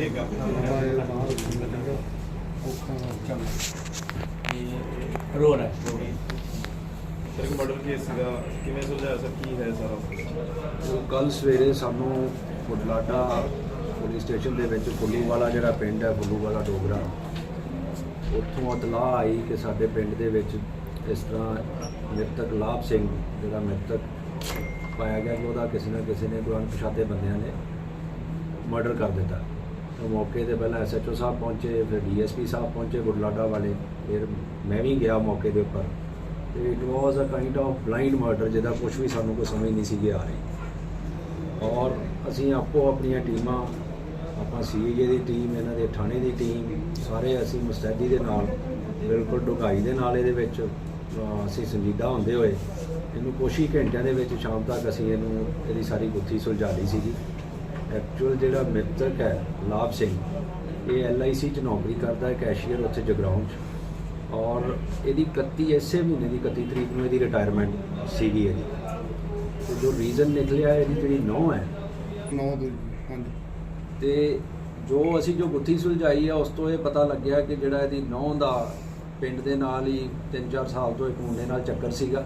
ਪਏਗਾ ਬਾਹਰ ਬਾਹਰ ਔਖਾ ਚੱਲ ਰੋ। ਰਿਹਾ ਸਰ ਇੱਕ ਮਰਡਰ ਕੇਸ ਸੀਗਾ? ਕਿਵੇਂ ਸੁਲਝਾਇਆ ਸਰ? ਕੀ ਹੈ ਸਾਰਾ ਕੱਲ ਸਵੇਰੇ ਸਾਨੂੰ ਬੁਢਲਾਡਾ ਪੁਲਿਸ ਸਟੇਸ਼ਨ ਦੇ ਵਿੱਚ ਫੁੱਲੂਵਾਲਾ ਜਿਹੜਾ ਪਿੰਡ ਹੈ ਫੁੱਲੂਵਾਲਾ ਡੋਗਰਾ। ਉੱਥੋਂ ਇਤਲਾਹ ਆਈ ਕਿ ਸਾਡੇ ਪਿੰਡ ਦੇ ਵਿੱਚ ਇਸ ਤਰ੍ਹਾਂ ਮ੍ਰਿਤਕ ਲਾਭ ਸਿੰਘ ਜਿਹੜਾ ਮ੍ਰਿਤਕ ਪਾਇਆ ਗਿਆ ਕਿ ਉਹਦਾ ਕਿਸੇ ਨਾ ਕਿਸੇ ਨੇ ਕੋਈ ਅਣਪਛਾਤੇ ਬੰਦਿਆਂ ਨੇ ਮਰਡਰ ਕਰ ਦਿੱਤਾ। ਮੌਕੇ ਤੇ ਪਹਿਲਾਂ ਐਸਐਚਓ ਸਾਹਿਬ ਪਹੁੰਚੇ, ਫਿਰ ਡੀਐਸਪੀ ਸਾਹਿਬ ਪਹੁੰਚੇ ਬੁਢਲਾਡਾ ਵਾਲੇ, ਫਿਰ ਮੈਂ ਵੀ ਗਿਆ ਮੌਕੇ ਦੇ ਉੱਪਰ। ਤੇ it was a kind of blind murder ਜਿਹਦਾ ਕੁਝ ਵੀ ਸਾਨੂੰ ਕੋਈ ਸਮਝ ਨਹੀਂ ਸੀਗੀ ਆ ਰਹੀ। ਔਰ ਅਸੀਂ ਆਪੋ ਆਪਣੀਆਂ ਟੀਮਾਂ, ਆਪਾਂ ਸੀਏ ਦੀ ਟੀਮ, ਇਹਨਾਂ ਦੇ ਥਾਣੇ ਦੀ ਟੀਮ, ਸਾਰੇ ਅਸੀਂ ਮੁਸਤੈਦੀ ਦੇ ਨਾਲ, ਬਿਲਕੁਲ ਢੁਕਾਈ ਦੇ ਨਾਲ ਇਹਦੇ ਵਿੱਚ ਅਸੀਂ ਸੰਜੀਦਾ ਹੁੰਦੇ ਹੋਏ, ਇਹਨੂੰ ਕੁਛ ਹੀ ਘੰਟਿਆਂ ਦੇ ਵਿੱਚ ਸ਼ਾਮ ਤੱਕ ਅਸੀਂ ਇਹਨੂੰ, ਇਹਦੀ ਸਾਰੀ ਗੁੱਥੀ ਸੁਲਝਾ ਲਈ ਸੀਗੀ। ਐਕਚੁਅਲ ਜਿਹੜਾ ਮ੍ਰਿਤਕ ਹੈ ਲਾਭ ਸਿੰਘ ਇਹ ਐਲਆਈਸੀ ਚ ਨੌਕਰੀ ਕਰਦਾ ਹੈ ਕੈਸ਼ੀਅਰ ਉੱਥੇ ਜਗਰਾਉਂ ਚ। ਔਰ ਇਹਦੀ 31 ਇਸੇ ਮਹੀਨੇ ਦੀ 31 ਤਰੀਕ ਨੂੰ ਇਹਦੀ ਰਿਟਾਇਰਮੈਂਟ ਸੀਗੀ ਇਹਦੀ। ਤੇ ਜੋ ਰੀਜ਼ਨ ਨਿਕਲਿਆ ਇਹਦੀ ਜਿਹੜੀ ਨੌ ਹੈ। ਨੌ ਦੇ ਹਾਂਜੀ। ਤੇ ਜੋ ਅਸੀਂ ਜੋ ਗੁੱਥੀ ਸੁਲਝਾਈ ਆ ਉਸ ਤੋਂ ਇਹ ਪਤਾ ਲੱਗਿਆ ਕਿ ਜਿਹੜਾ ਇਹਦੀ ਨੌ ਦਾ ਪਿੰਡ ਦੇ ਨਾਲ ਹੀ 3-4 ਸਾਲ ਤੋਂ ਇੱਕ ਮੁੰਡੇ ਨਾਲ ਚੱਕਰ ਸੀਗਾ।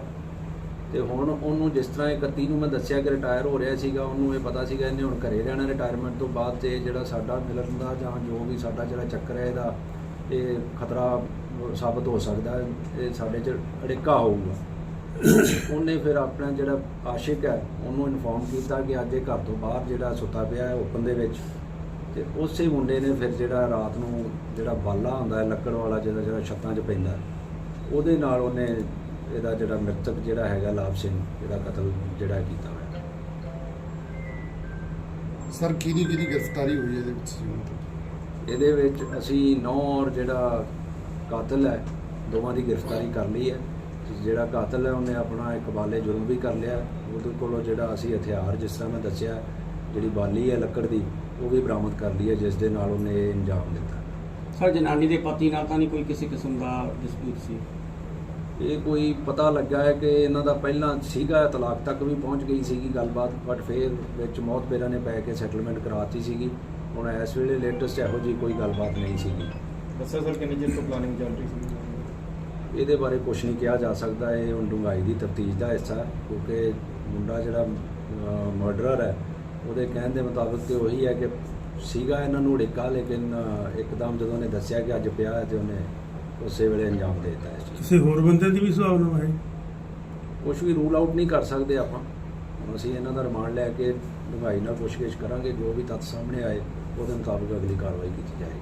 ਤੇ ਹੁਣ ਉਹਨੂੰ ਜਿਸ ਤਰ੍ਹਾਂ ਇਹ 31 ਨੂੰ ਮੈਂ ਦੱਸਿਆ ਕਿ ਰਿਟਾਇਰ ਹੋ ਰਿਹਾ ਸੀਗਾ, ਉਹਨੂੰ ਇਹ ਪਤਾ ਸੀਗਾ ਇਹਨੇ ਹੁਣ ਘਰੇ ਰਹਿਣਾ ਰਿਟਾਇਰਮੈਂਟ ਤੋਂ ਬਾਅਦ ਤੇ ਜਿਹੜਾ ਸਾਡਾ ਮਿਲਣ ਦਾ ਜਾਂ ਜੋ ਵੀ ਸਾਡਾ ਜਿਹੜਾ ਚੱਕਰ ਹੈ ਇਹਦਾ, ਇਹ ਖਤਰਾ ਸਾਬਤ ਹੋ ਸਕਦਾ ਇਹ ਸਾਡੇ 'ਚ ਅੜਿੱਕਾ ਹੋਊਗਾ। ਉਹਨੇ ਫਿਰ ਆਪਣਾ ਜਿਹੜਾ ਆਸ਼ਿਕ ਹੈ, ਉਹਨੂੰ ਇਨਫੋਰਮ ਕੀਤਾ ਕਿ ਅੱਜ ਇਹ ਘਰ ਤੋਂ ਬਾਹਰ ਜਿਹੜਾ ਸੁੱਤਾ ਪਿਆ ਹੈ ਓਪਨ ਦੇ ਵਿੱਚ। ਤੇ ਉਸੇ ਮੁੰਡੇ ਨੇ ਫਿਰ ਜਿਹੜਾ ਰਾਤ ਨੂੰ ਜਿਹੜਾ ਬਾਲਾ ਹੁੰਦਾ ਹੈ, ਲੱਕੜ ਵਾਲਾ ਜਿਹੜਾ ਜਿਹੜਾ ਛੱਤਾਂ 'ਚ ਪੈਂਦਾ ਉਹਦੇ ਨਾਲ ਉਹਨੇ ਇਹਦਾ ਜਿਹੜਾ ਮ੍ਰਿਤਕ ਜਿਹੜਾ ਹੈਗਾ ਲਾਭ ਸਿੰਘ ਜਿਹੜਾ ਕਤਲ ਜਿਹੜਾ ਕੀਤਾ ਹੋਇਆ। ਸਰ ਕਿਹਦੀ ਕਿਹਦੀ ਗ੍ਰਿਫਤਾਰੀ ਹੋਈ ਇਹਦੇ ਵਿੱਚ ਜੀ? ਇਹਦੇ ਵਿੱਚ ਅਸੀਂ ਨੌ ਔਰ ਜਿਹੜਾ ਕਾਤਲ ਹੈ ਦੋਵਾਂ ਦੀ ਗ੍ਰਿਫਤਾਰੀ ਕਰ ਲਈ ਹੈ। ਤੇ ਜਿਹੜਾ ਕਾਤਲ ਹੈ ਉਹਨੇ ਆਪਣਾ ਇੱਕ ਬਾਲੇ ਜੁਰਮ ਵੀ ਕਰ ਲਿਆ। ਉਹਦੇ ਕੋਲੋਂ ਜਿਹੜਾ ਅਸੀਂ ਹਥਿਆਰ ਜਿਸ ਤਰ੍ਹਾਂ ਮੈਂ ਦੱਸਿਆ ਜਿਹੜੀ ਬਾਲੀ ਹੈ ਲੱਕੜ ਦੀ ਉਹ ਵੀ ਬਰਾਮਦ ਕਰ ਲਈ ਹੈ ਜਿਸ ਦੇ ਨਾਲ ਉਹਨੇ ਇਹ ਅੰਜਾਮ ਦਿੱਤਾ। ਸਰ ਜਨਾਨੀ ਦੇ ਪਤੀ ਨਾਲ ਤਾਂ ਨਹੀਂ ਕੋਈ ਕਿਸੇ ਕਿਸਮ ਦਾ ਡਿਸਪਿਊਟ ਸੀ? ਇਹ ਕੋਈ ਪਤਾ ਲੱਗਾ ਹੈ ਕਿ ਇਹਨਾਂ ਦਾ ਪਹਿਲਾਂ ਸੀਗਾ ਤਲਾਕ ਤੱਕ ਵੀ ਪਹੁੰਚ ਗਈ ਸੀਗੀ ਗੱਲਬਾਤ ਬਟ ਫਿਰ ਵਿੱਚ ਮੌਤ ਬੇਰਾ ਨੇ ਪੈ ਕੇ ਸੈਟਲਮੈਂਟ ਕਰਾਤੀ ਸੀਗੀ। ਹੁਣ ਇਸ ਵੇਲੇ ਲੇਟੈਸਟ ਇਹੋ ਜੀ ਕੋਈ ਗੱਲਬਾਤ ਨਹੀਂ ਸੀਗੀ। ਦੱਸਿਆ ਸਰ ਕਿੰਨੀ ਚਿਰ ਤੋਂ ਪਲਾਨਿੰਗ ਚੱਲ ਰਹੀ ਸੀ ਇਹਦੇ ਬਾਰੇ ਕੁਝ ਨਹੀਂ ਕਿਹਾ ਜਾ ਸਕਦਾ ਇਹ ਹੁਣ ਡੂੰਘਾਈ ਦੀ ਤਫਤੀਸ਼ ਦਾ ਹਿੱਸਾ ਕਿਉਂਕਿ ਮੁੰਡਾ ਜਿਹੜਾ ਮਰਡਰਰ ਹੈ ਉਹਦੇ ਕਹਿਣ ਦੇ ਮੁਤਾਬਕ ਤੇ ਉਹੀ ਹੈ ਕਿ ਸੀਗਾ ਇਹਨਾਂ ਨੂੰ ਉੜਿੱਕਾ ਲੇਕਿਨ ਇੱਕਦਮ ਜਦੋਂ ਉਹਨੇ ਦੱਸਿਆ ਕਿ ਅੱਜ ਪਿਆ ਹੈ ਤੇ ਉਹਨੇ ਉਸੇ ਵੇਲੇ ਅੰਜਾਮ ਦੇ ਦਿੱਤਾ ਇਸ ਕਿਸੇ ਹੋਰ ਬੰਦੇ ਦੀ ਵੀ ਸੁਭਾਵਨਾ ਹੈ ਕੁਝ ਵੀ ਰੂਲ ਆਊਟ ਨਹੀਂ ਕਰ ਸਕਦੇ ਆਪਾਂ। ਹੁਣ ਅਸੀਂ ਇਹਨਾਂ ਦਾ ਰਿਮਾਂਡ ਲੈ ਕੇ ਨਿਭਾਈ ਨਾਲ ਪੁੱਛਗਿੱਛ ਕਰਾਂਗੇ ਜੋ ਵੀ ਤੱਥ ਸਾਹਮਣੇ ਆਏ ਉਹਦੇ ਮੁਤਾਬਕ ਅਗਲੀ ਕਾਰਵਾਈ ਕੀਤੀ ਜਾਏਗੀ।